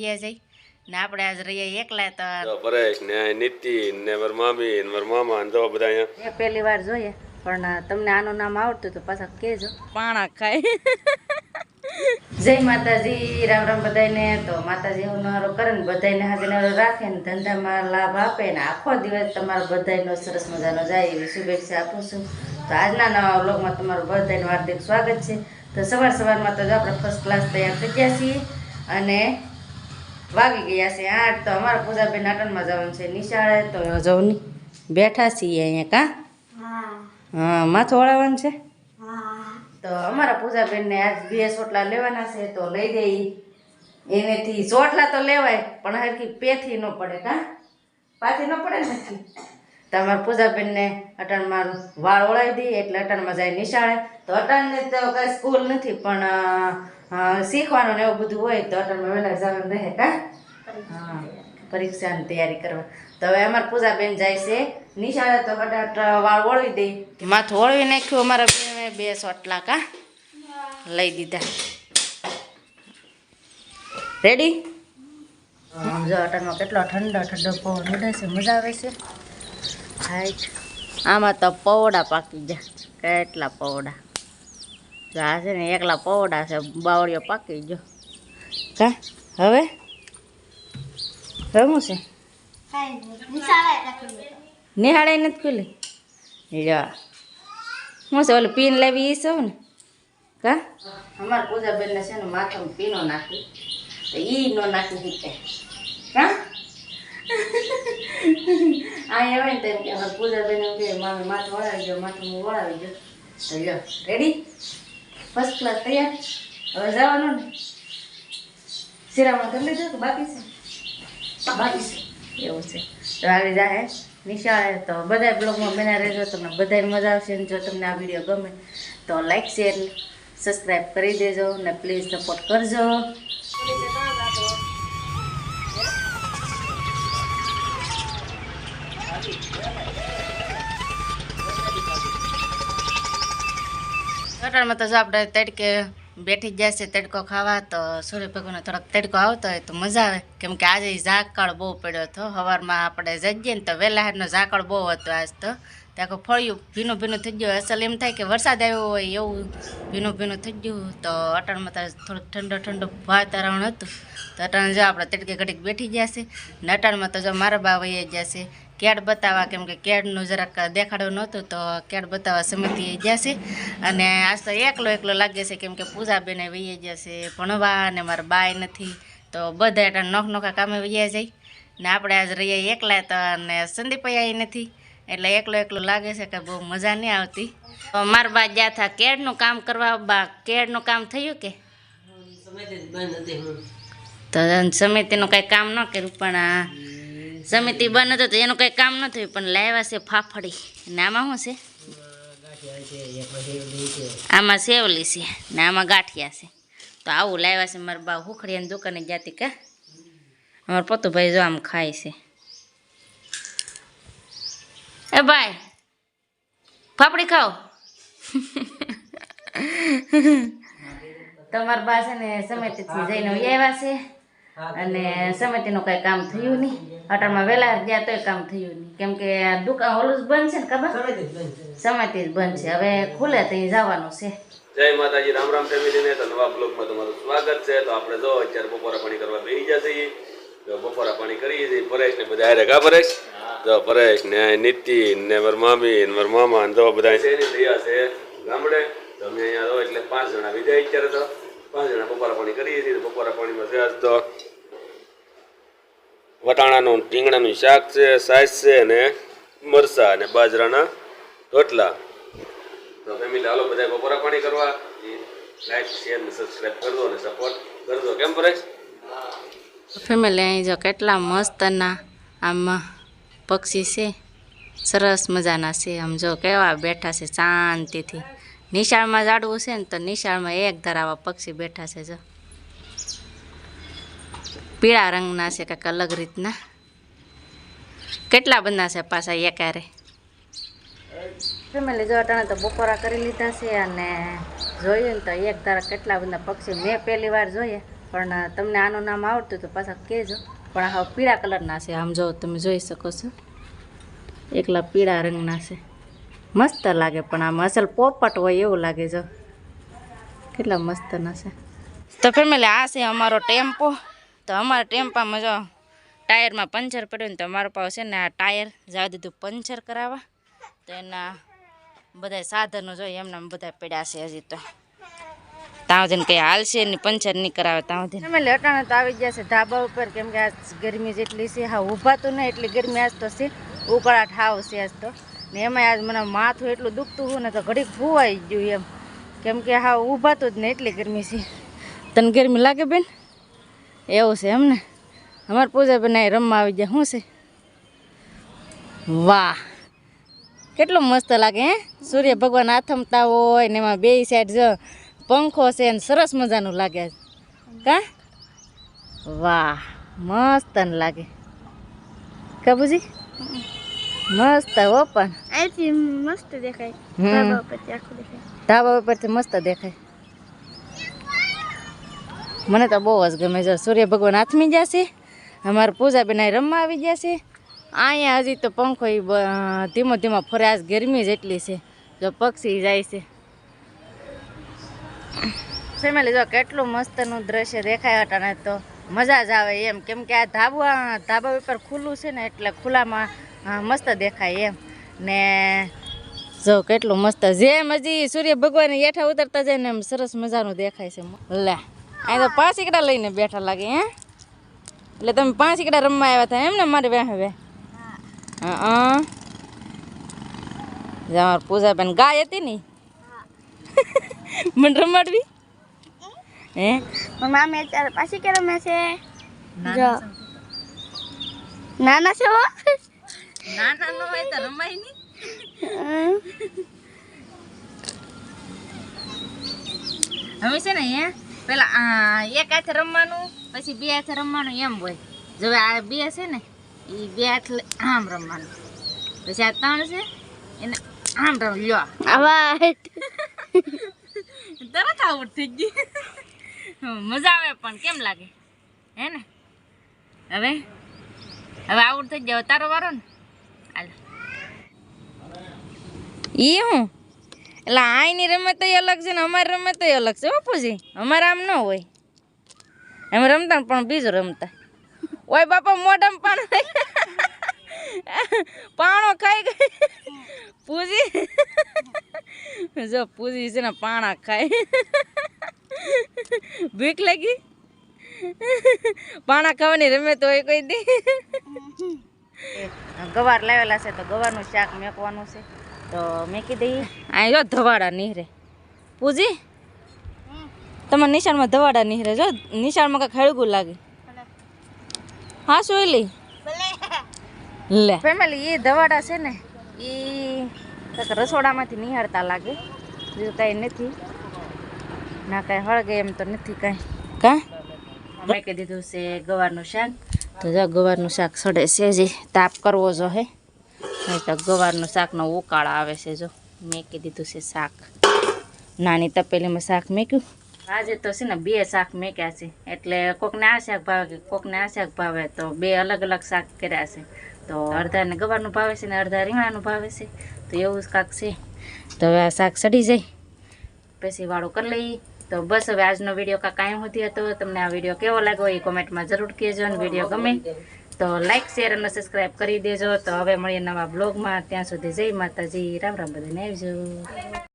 વ્યા જાય ને આપણે આજ રહીએ એકલા તો પરેશ ને નીતિ ને માર મામી ને માર મામા ને જો બધા અહીંયા. એ પહેલી વાર જોઈએ પણ તમને આનું નામ આવડતું તો પાછા કહેજો. પાણા ખાય. જય માતાજી રામ રામ બધાને તો માતાજી હું નારો કરે ને બધાને હાજર નારો રાખે ને ધંધામાં લાભ આપે ને આખો દિવસ તમારો બધાનો સરસ મજાનો જાય એવી શુભેચ્છા આપું છું. તો આજના નવા વ્લોગમાં તમારું બધાનું હાર્દિક સ્વાગત છે. તો સવાર સવારમાં તો જો આપણે ફર્સ્ટ ક્લાસ તૈયાર થઈ ગયા છીએ. અને વાગી ગયા છે આઠ તો અમારા પૂજાબેન નાટણમાં જવાનું છે. નિશાળે તો જવું બેઠા છીએ અહીંયા કાં? હા. માથું વળાવવાનું છે? તો અમારા પૂજાબેનને આજ બે ચોટલા લેવાના છે તો લઈ દઈ એનેથી ચોટલા તો લેવાય પણ હરખી પેથી ન પડે કાં? પાથી ન પડે ને તમારા પૂજાબેનને અટણ અટાણમાં વાળ ઓળાવી દઈએ એટલે અટણમાં જાય નિશાળે. તો અટણને તો કાંઈ સ્કૂલ નથી પણ શીખવાનું ને એવું બધું હોય તો અટલમાં વહેલા જવાનું રહે કાં? હા પરીક્ષાની તૈયારી કરવા. તો હવે અમારા પૂજાબેન જાય છે. નિશાળે તો ફટાફટ વાળ વળવી દઈ માથું વળવી નાખ્યું અમારા બેને બે સોટલા કા? લઈ દીધા. રેડી આમ જો કેટલો ઠંડો ઠંડો પવન ઉડે છે મજા આવે છે. હાઈટ આમાં તો પવડા પાકી ગયા. કેટલા પવડા જો આ છે ને એકલા પૌડા છે બાવળીઓ પાકી ગયો. કા? હવે? રમું છે? નિહાળે નથી ખુલી? લ્યો હું છે ઓલું પીન લેવી ઈ સૌ ને? કા? અમારા પૂજાબેનને છે ને માથામાં પીનો નાખી. તો ઈ નો નાખી શીખે. કા? આ આવે ને તેમ કે અમારા પૂજાબેન એમ કે મામી માથું વળાવી દો માથું વળાવી દો તો લ્યો રેડી ફર્સ્ટ ક્લાસ તૈયાર. હવે જવાનું ને. શિરામણ કરી લીધું કે બાકી છે. બાકી છે. એવું છે. તો આવી જાહે. નિશાળે તો બધા બ્લોગમાં બના રહેજો. તમને બધાને મજા આવશે ને જો તમને આ વીડિયો ગમે તો લાઈક શેર સબસ્ક્રાઈબ કરી દેજો ને પ્લીઝ સપોર્ટ કરજો. અટાણમાં તો જો આપણે તડકે બેઠી જ છે તડકો ખાવા, તો સૂર્ય ભગવાનનો થોડોક તડકો આવતો હોય તો મજા આવે. કેમ કે આજે ઝાકળ બહુ પડ્યો હતો. સવારમાં આપણે જઈએ ને તો વહેલા હારનો ઝાકળ બહુ હતો આજ તો. ત્યાં આખું ફળિયું ભીનું ભીનું થઈ ગયું. અસલ એમ થાય કે વરસાદ આવ્યો હોય એવું ભીનું ભીનું થઈ ગયું. તો અટાણમાં તો થોડુંક ઠંડો ઠંડો વાતાવરણ હતું. તો અટાણ જો આપણે તડકે ઘડીક બેઠી જશે ને અટાણમાં તો જો મારા બા વહી જશે કેડ બતાવવા કેમ કે કેડનું જરાક દેખાડવું નહોતું તો કેડ બતાવવા સમિતિ જશે અને આજ તો એકલો એકલો લાગે છે કેમ કે પૂજાબેને વહી જશે ભણવા અને મારા બાય નથી. તો બધા એટલે નોખ નોખા કામે વહી જાય. ને આપણે આજ રહીએ એકલા તો અને સંદીપૈયા નથી. એટલે એકલો એકલો લાગે છે કે બહુ મજા નહીં આવતી. મારા બા ગયા હતા કેડનું કામ કરવા. બા કેડનું કામ થયું કે? તો સમિતિનું કંઈ કામ ન કર્યું, પણ આ સમિતિ બંધ હતું તો એનું કંઈ કામ ન થયું, પણ લાવ્યા છે ફાફડી. ને આમાં શું છે? આમાં સેવલી છે, ને આમાં ગાંઠિયા છે. તો આવું લાવ્યા છે મારા બા હુખડીયાની દુકાને જાતી કા? અમારા પતુભાઈ જો આમ ખાય છે. એ ભાઈ ફાફડી ખાઓ. તમારા બા છે ને સમિતિથી જઈને આવ્યા છે અને સમિતિનું કઈ કામ થયું નહીં. અટલમાં વહેલા ગયા તોય કામ થયું નહીં. કેમ કે દુકાન ઓલું જ બંધ છે ને ખબર? સમિતિ જ બંધ છે. હવે ખુલે તો જવાનું છે. જય માતાજી રામ રામ ફેમિલી ને તો નવા બ્લોગમાં તમારું સ્વાગત છે. તો આપણે જો અત્યારે બપોરા પાણી કરવા બેસી જશે તો બપોરા પાણી કરીએ છીએ. પરેશ ને બધા હારે કા પરેશ જો પરેશ ને નીતિન ને માર મામી ને માર મામા ને જો બધા છે ની છે? ગામડે? તમે અહીંયા રહો એટલે પાંચ જણા બીજા અત્યારે તો. પાંચ જણા બપોરા પાણી કરીએ છીએ બપોરા પાણીમાં છે આજ તો વટાણાનું રીંગણાનું શાક છે સાઈઝ છે અને મરસા અને બાજરાના રોટલા. તો ફેમિલી હાલો બધા બપોરા પાણી કરવા. લાઈક શેર ને સબસ્ક્રાઈબ કરજો અને સપોર્ટ કરજો. કેમ પરેશ? ફેમિલી અહીં જો કેટલા મસ્તના આમ પક્ષી છે. સરસ મજાના છે. આમ જો કેવા બેઠા છે શાંતિથી. નિશાળમાં ઝાડવું છે ને તો નિશાળમાં એક ધરાવા પક્ષી બેઠા છે જો. પીળા રંગના છે કંઈક અલગ રીતના. કેટલા બધા છે પાછા એકારે? ફેમિલી જો અટાણે તો બપોરા કરી લીધા છે અને જોયું ને તો એક ધારા કેટલા બધા પક્ષી. મેં પહેલી વાર જોઈએ, પણ તમને આનું નામ આવડતું તો પાછા કહેજો. પણ આ પીળા કલરના છે. આમ જો તમે જોઈ શકો છો. એકલા પીળા રંગના છે. મસ્ત લાગે પણ આમ અસલ પોપટ હોય એવું લાગે જો. કેટલા મસ્તના છે. તો ફેમિલી આ છે અમારો ટેમ્પો. તો અમારા ટેમ્પામાં જો ટાયરમાં પંચર પડ્યું ને તો અમારા પાસે છે ને આ ટાયર જવા દીધું પંચર કરાવવા. તો એના બધા સાધનો જોઈએ એમના બધા પડ્યા છે હજી તો. ત્યાં સુધી કંઈ હાલશે ને પંચર નહીં કરાવે ત્યાં સુધી ફેમિલી અટાણે તો આવી ગયા છે ધાબા ઉપર, કેમ કે આજ ગરમી જેટલી છે, હા ઊભાતું નહીં, એટલી ગરમી આજ તો છે ઉકળાટ હાવ છે આજ તો. ને એમાં આજ મને માથું એટલું દુખતું હોય ને તો ઘડીક ફૂવાઈ ગયું એમ. કેમ કે હા ઊભાતું જ નહીં એટલી ગરમી છે. તને ગરમી લાગે બેન? એવું છે એમ ને? અમારે પૂજા બેન અહીં રમવા આવી ગયા, શું છે? વાહ! કેટલું મસ્ત લાગે હે? સૂર્ય ભગવાન આથમતા હોય ને એમાં બે સાઈડ જો પંખો છે ને સરસ મજાનું લાગે કા? વાહ મસ્ત લાગે. કાબુજી મસ્ત હો પણ. અહીંથી મસ્ત દેખાય. ધાબા ઉપરથી આખું દેખાય. ધાબા ઉપરથી મસ્ત દેખાય. મને તો બહુ જ ગમે છે. સૂર્ય ભગવાન હાથમી જશે અમારે પૂજા બેન રમવા આવી જશે અહીંયા હજી તો પંખો ધીમો ધીમો ફરે. આજ ગરમી જ એટલી છે. જો પક્ષી જાય છે. ફેમિલી જો કેટલું મસ્તનું દ્રશ્ય દેખાય અટાણે તો મજા જ આવે એમ. કેમ કે આ ધાબા ધાબા ઉપર ખુલ્લું છે ને એટલે ખુલ્લામાં મસ્ત દેખાય એમ. ને જો કેટલું મસ્ત. જેમ હજી સૂર્ય ભગવાન હેઠા ઉતરતા જાય ને એમ સરસ મજાનું દેખાય છે. લે અહીં તો પાંચ ઈકડા લઈને બેઠા લાગે હે? એટલે તમે પાંચ ઈકડા રમવા આવ્યા હતા એમ ને મારે વ્યા હવે? હા. પૂજાબેન ગાય હતી ને મને રમાડવી હે? મમ્મા મેં અત્યારે પાછી કે રમે છે. જો. નાના છે હો? નાના નો હોય તો રમાય નહીં. હવે છે ને હે પેલા આ, એક હાથે રમવાનું પછી બે હાથે રમવાનું એમ હોય. જો આ બે છે ને એ બે હાથ આમ રમવાનું. પછી આ ત્રણ છે એને આમ રમ લ્યો. આવા તરત આઉટ થઈ ગઈ. મજા આવે પણ કેમ લાગે? હે ને? હવે? હવે આઉટ થઈ જાવ તારો વારો ને? હાલ. એ હું? એટલે આઈની રમત અલગ છે ને અમારી રમત અલગ છે બાપુજી અમારે આમ ન હોય. એમ રમતા પણ બીજું રમતા. ઓય બાપા મોઢામાં પાણો પાણો ખાઈ ગઈ. પૂજી જો પૂજી છે ને પાણા ખાય. ભીખ લાગી? પાણા ખાવાની રમે તો એ કોઈ દી? ગવાર લાવેલા છે તો ગવારનું શાક મેકવાનું છે. તો મેકી દઈએ. અહીં જો ધવાડા નીહરે. પૂજી? તમારા નિશાળમાં ધવાડા નીહરે. જો નિશાળમાં કાંઈક ખેડગું લાગે. હા શું લી લે. ફેમિલી એ ધવાડા છે ને એ કાંઈક રસોડામાંથી નિહાળતા લાગે. બીજું કાંઈ નથી. ના કાંઈ હળગે એમ તો નથી કાંઈ. કાં? કહી દીધું છે ગવારનું શાક. તો જો ગવારનું શાક સડે છે જે તાપ કરવો જો હે. નહીં તો ગવારનું શાકનો ઉકાળ આવે છે જો. મેં કહી દીધું છે શાક. નાની તપેલીમાં શાક મેક્યું. આજે તો છે ને બે શાક મેક્યા છે. એટલે કોકને આ શાક ભાવે કોકને આ શાક ભાવે તો બે અલગ અલગ શાક કર્યા છે. તો અડધાને ગવારનું ભાવે છે ને અડધા રીંગણાનું ભાવે છે. તો એવું જ કાંક છે. તો હવે આ શાક સડી જાય. પછી વાળું કરી લઈએ. તો બસ હવે આજનો વીડિયો કાંઈ કાંઈ હોતી હતો. તમને આ વીડિયો કેવો લાગ્યો એ કોમેન્ટમાં જરૂર કહેજો અને વીડિયો ગમે તો લાઇક શેર અને સબસ્ક્રાઈબ કરી દેજો. તો હવે મળીએ નવા બ્લોગમાં ત્યાં સુધી જય માતાજી. રામ રામ બધાને આવજો.